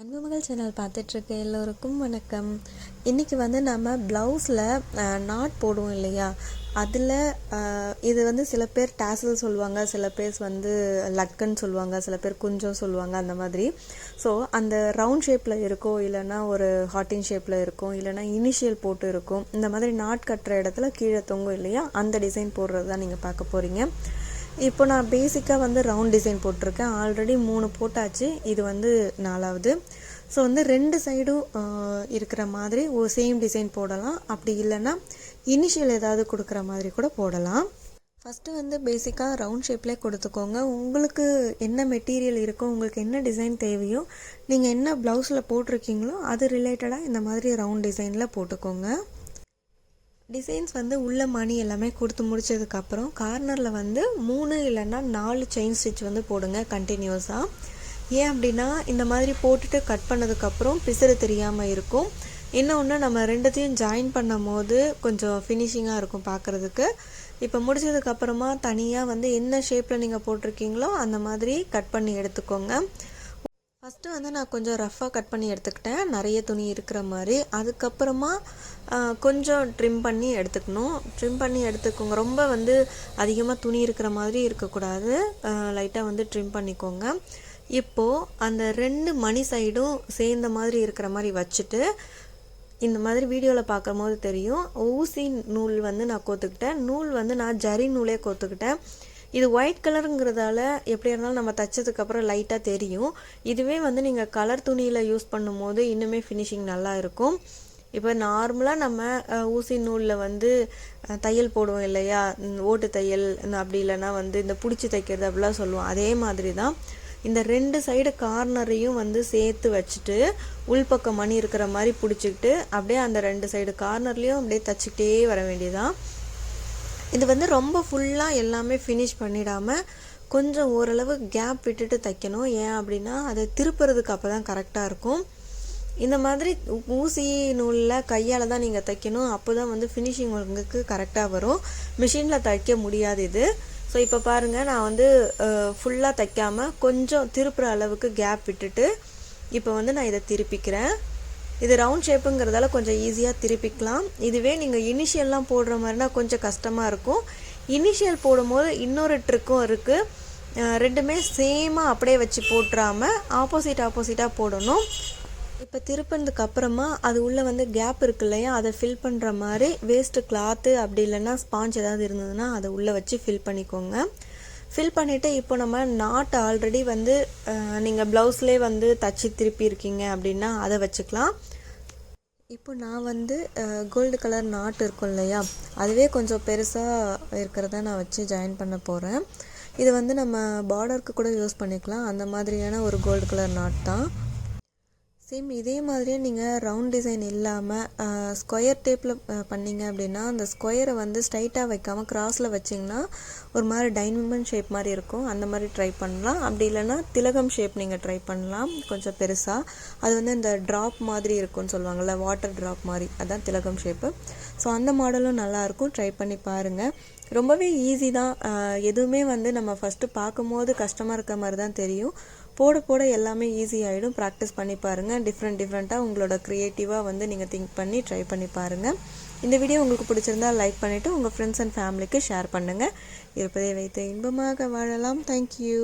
அன்புமகள் channel பார்த்துட்ருக்க எல்லோருக்கும் வணக்கம். இன்றைக்கி வந்து நம்ம ப்ளவுஸில் நாட் போடுவோம் இல்லையா? அதில் இது வந்து சில பேர் டேசல் சொல்லுவாங்க சில பேர் வந்து லக்குன்னு சொல்லுவாங்க சில பேர் குஞ்சம் சொல்லுவாங்க அந்த மாதிரி. ஸோ அந்த ரவுண்ட் ஷேப்பில் இருக்கும் இல்லைன்னா ஒரு ஹாட்டின் ஷேப்பில் இருக்கும் இல்லைன்னா இனிஷியல் போட்டு இருக்கும் இந்த மாதிரி நாட் கட்டுற இடத்துல கீழே தொங்கும் இல்லையா? அந்த டிசைன் போடுறது தான் நீங்கள் பார்க்க போகிறீங்க இப்போ நான் பேசிக்காக வந்து ரவுண்ட் டிசைன் போட்டிருக்கேன். ஆல்ரெடி மூணு போட்டாச்சு. இது வந்து நாலாவது. ஸோ வந்து ரெண்டு சைடும் இருக்கிற மாதிரி ஒரு சேம் டிசைன் போடலாம். அப்படி இல்லைன்னா இனிஷியல் ஏதாவது கொடுக்குற மாதிரி கூட போடலாம். ஃபஸ்ட்டு வந்து பேசிக்காக ரவுண்ட் ஷேப்லேயே கொடுத்துக்கோங்க. உங்களுக்கு என்ன மெட்டீரியல் இருக்கோ உங்களுக்கு என்ன டிசைன் தேவையோ நீங்கள் என்ன ப்ளவுஸில் போட்டிருக்கீங்களோ அது ரிலேட்டடாக இந்த மாதிரி ரவுண்ட் டிசைனில் போட்டுக்கோங்க. டிசைன்ஸ் வந்து உள்ள மணி எல்லாமே கொடுத்து முடிச்சதுக்கப்புறம் கார்னரில் வந்து மூணு இல்லைன்னா நாலு செயின் ஸ்டிச் வந்து போடுங்க கண்டினியூஸாக ஏன் அப்படின்னா இந்த மாதிரி போட்டுட்டு கட் பண்ணதுக்கப்புறம் பிசுறு தெரியாமல் இருக்கும். இன்னொன்று நம்ம ரெண்டுத்தையும் ஜாயின் பண்ணும் போது கொஞ்சம் ஃபினிஷிங்காக இருக்கும் பார்க்குறதுக்கு இப்போ முடிச்சதுக்கப்புறமா தனியாக வந்து என்ன ஷேப்பில் நீங்கள் போட்டிருக்கீங்களோ அந்த மாதிரி கட் பண்ணி எடுத்துக்கோங்க. ஃபஸ்ட்டு வந்து நான் கொஞ்சம் ரஃப்பாக கட் பண்ணி எடுத்துக்கிட்டேன். நிறைய துணி இருக்கிற மாதிரி. அதுக்கப்புறமா கொஞ்சம் ட்ரிம் பண்ணி எடுத்துக்கணும். ட்ரிம் பண்ணி எடுத்துக்கோங்க. ரொம்ப வந்து அதிகமாக துணி இருக்கிற மாதிரி இருக்கக்கூடாது. லைட்டாக வந்து ட்ரிம் பண்ணிக்கோங்க. இப்போது அந்த ரெண்டு மணி சைடும் சேர்ந்த மாதிரி இருக்கிற மாதிரி வச்சுட்டு இந்த மாதிரி வீடியோவில் பார்க்கும் போது தெரியும். ஊசி நூல் வந்து நான் கோத்துக்கிட்டேன். நூல் வந்து நான் ஜரி நூலே கோத்துக்கிட்டேன். இது ஒயிட் கலருங்கிறதால எப்படி இருந்தாலும் நம்ம தைச்சதுக்கப்புறம் லைட்டாக தெரியும். இதுவே வந்து நீங்கள் கலர் துணியில் யூஸ் பண்ணும்போது இன்னுமே ஃபினிஷிங் நல்லா இருக்கும். இப்போ நார்மலாக நம்ம ஊசி நூலில் வந்து தையல் போடுவோம் இல்லையா? ஓட்டு தையல் அப்படி இல்லைன்னா வந்து இந்த பிடிச்சி தைக்கிறது அப்படிலாம் சொல்லுவோம். அதே மாதிரி தான் இந்த ரெண்டு சைடு கார்னரையும் வந்து சேர்த்து வச்சுட்டு உள்பக்கம் மணி இருக்கிற மாதிரி பிடிச்சிக்கிட்டு அப்படியே அந்த ரெண்டு சைடு கார்னர்லேயும் அப்படியே தச்சுக்கிட்டே வர வேண்டியதான் இது வந்து ரொம்ப ஃபுல்லாக எல்லாமே ஃபினிஷ் பண்ணிடாமல் கொஞ்சம் ஓரளவு கேப் விட்டுட்டு தைக்கணும். ஏன் அப்படின்னா அதை திருப்புறதுக்கு அப்போ தான் கரெக்டாக இருக்கும். இந்த மாதிரி ஊசி நூலில் கையால் தான் நீங்கள் தைக்கணும். அப்போ தான் வந்து ஃபினிஷிங் உங்களுக்கு கரெக்டாக வரும். மிஷினில் தைக்க முடியாது இது. ஸோ இப்போ பாருங்கள் நான் வந்து ஃபுல்லாக தைக்காமல் கொஞ்சம் திருப்புற அளவுக்கு கேப் விட்டுட்டு இப்போ வந்து நான் இதை திருப்பிக்கிறேன். இது ரவுண்ட் ஷேப்புங்கிறதால கொஞ்சம் ஈஸியாக திருப்பிக்கலாம். இதுவே நீங்கள் இனிஷியல்லாம் போடுற மாதிரினா கொஞ்சம் கஷ்டமாக இருக்கும். இனிஷியல் போடும்போது இன்னொரு ட்ரிக்கும் இருக்குது ரெண்டுமே சேமாக அப்படியே வச்சு போட்டுறாமல் ஆப்போசிட் ஆப்போசிட்டாக போடணும். இப்போ திருப்பினதுக்கு அப்புறமா அது உள்ளே வந்து கேப் இருக்கு இல்லையா? அதை ஃபில் பண்ணுற மாதிரி வேஸ்ட்டு கிளாத்து அப்படி இல்லைன்னா ஸ்பாஞ்ச் ஏதாவது இருந்ததுன்னா அதை உள்ளே வச்சு ஃபில் பண்ணிக்கோங்க. ஃபில் பண்ணிவிட்டு இப்போ நம்ம நாட் ஆல்ரெடி வந்து நீங்கள் ப்ளவுஸ்லேயே வந்து தச்சு திருப்பி இருக்கீங்க அப்படின்னா அதை வச்சுக்கலாம். இப்போ நான் வந்து கோல்டு கலர் நாட் இருக்கும் இல்லையா? அதுவே கொஞ்சம் பெருசாக இருக்கிறத நான் வச்சு ஜாயின் பண்ண போகிறேன் இது வந்து நம்ம பார்டருக்கு கூட யூஸ் பண்ணிக்கலாம். அந்த மாதிரியான ஒரு கோல்டு கலர் நாட் தான். சேம் இதே மாதிரியே நீங்கள் ரவுண்ட் டிசைன் இல்லாமல் ஸ்கொயர் டேப்பில் பண்ணிங்க அப்படின்னா அந்த ஸ்கொயரை வந்து ஸ்ட்ரைட்டாக வைக்காமல் க்ராஸில் வச்சிங்கன்னா ஒரு மாதிரி டைமண்ட் ஷேப் மாதிரி இருக்கும். அந்த மாதிரி ட்ரை பண்ணலாம். அப்படி இல்லைன்னா திலகம் ஷேப் நீங்கள் ட்ரை பண்ணலாம். கொஞ்சம் பெருசாக அது வந்து இந்த ட்ராப் மாதிரி இருக்கும்னு சொல்லுவாங்கள்ல வாட்டர் ட்ராப் மாதிரி. அதுதான் திலகம் ஷேப்பு ஸோ அந்த மாடலும் நல்லாயிருக்கும் ட்ரை பண்ணி பாருங்கள் ரொம்பவே ஈஸி தான். எதுவுமே வந்து நம்ம ஃபஸ்ட்டு பார்க்கும்போது கஷ்டமாக இருக்க மாதிரி தான் தெரியும். போட போட எல்லாமே ஈஸி ஆகிடும் ப்ராக்டிஸ் பண்ணி பாருங்கள் டிஃப்ரெண்ட் டிஃப்ரெண்ட்டாக உங்களோட க்ரியேட்டிவாக வந்து நீங்கள் திங்க் பண்ணி ட்ரை பண்ணி பாருங்கள் இந்த வீடியோ உங்களுக்கு பிடிச்சிருந்தால் லைக் பண்ணிவிட்டு உங்கள் ஃப்ரெண்ட்ஸ் அண்ட் ஃபேமிலிக்கு ஷேர் பண்ணுங்கள் இருப்பதை வைத்து இன்பமாக வாழலாம். தேங்க்யூ